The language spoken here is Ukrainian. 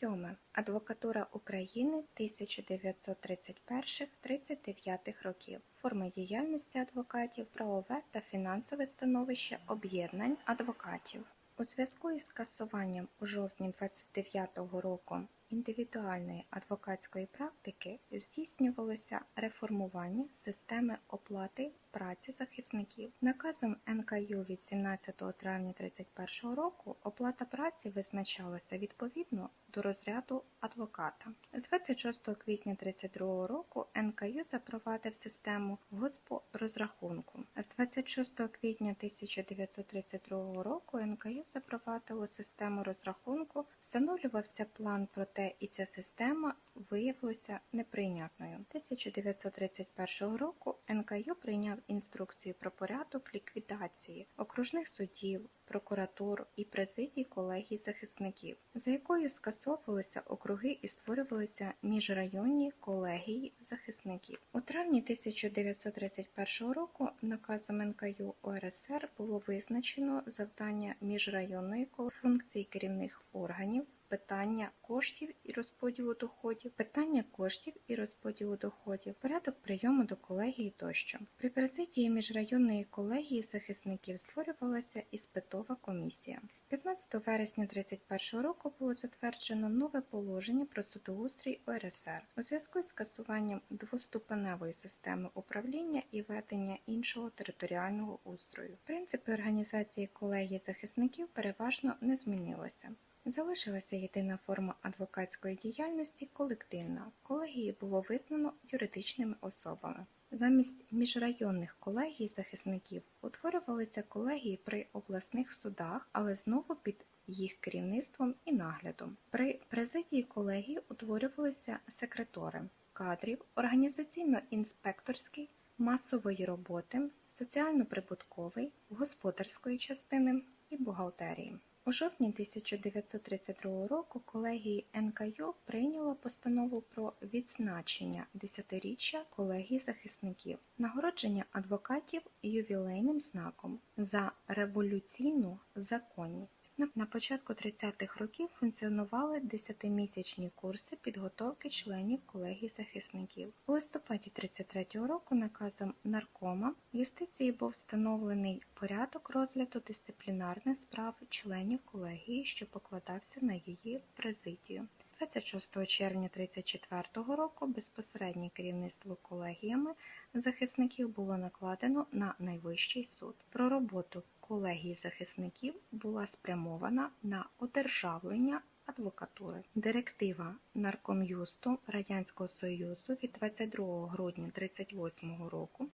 Сьоме. Адвокатура України 1931-39 років. Форми діяльності адвокатів, правове та фінансове становище об'єднань адвокатів. У зв'язку із скасуванням у жовтні 29-го року індивідуальної адвокатської практики здійснювалося реформування системи оплати праці захисників. Наказом НКЮ від 17 травня 31 року оплата праці визначалася відповідно до розряду адвоката. З 26 квітня 32 року НКЮ запровадив систему госпорозрахунку. З 26 квітня 1932 року НКЮ запровадило систему розрахунку, встановлювався план, проте і ця система виявилася неприйнятною. 1931 року НКЮ прийняв інструкцію про порядок ліквідації окружних судів, прокуратур і президій колегій захисників, за якою скасовувалися округи і створювалися міжрайонні колегії захисників. У травні 1931 року наказом НКЮ ОРСР було визначено завдання міжрайонної функції керівних органів. Питання коштів і розподілу доходів, питання коштів і розподілу доходів, порядок прийому до колегії тощо. При президії міжрайонної колегії захисників створювалася іспитова комісія. 15 вересня 1931 року було затверджено нове положення про судоустрій ОРСР у зв'язку з скасуванням двоступеневої системи управління і ведення іншого територіального устрою. Принципи організації колегії захисників переважно не змінилися. Залишилася єдина форма адвокатської діяльності колективна. Колегії було визнано юридичними особами. Замість міжрайонних колегій захисників утворювалися колегії при обласних судах, але знову під їх керівництвом і наглядом. При президії колегії утворювалися секретори кадрів, організаційно-інспекторський, масової роботи, соціально-прибутковий, господарської частини і бухгалтерії. У жовтні 1932 року колегії НКЮ прийняла постанову про відзначення десятиріччя колегії захисників, нагородження адвокатів ювілейним знаком за революційну законність. На початку 30-х років функціонували десятимісячні курси підготовки членів колегії захисників. У листопаді 33-го року наказом наркома юстиції був встановлений порядок розгляду дисциплінарних справ членів колегії, що покладався на її президію. 26 червня 1934 року безпосереднє керівництво колегіями захисників було накладено на найвищий суд. Про роботу колегії захисників була спрямована на одержавлення адвокатури. Директива Нарком'юсту Радянського Союзу від 22 грудня 1938 року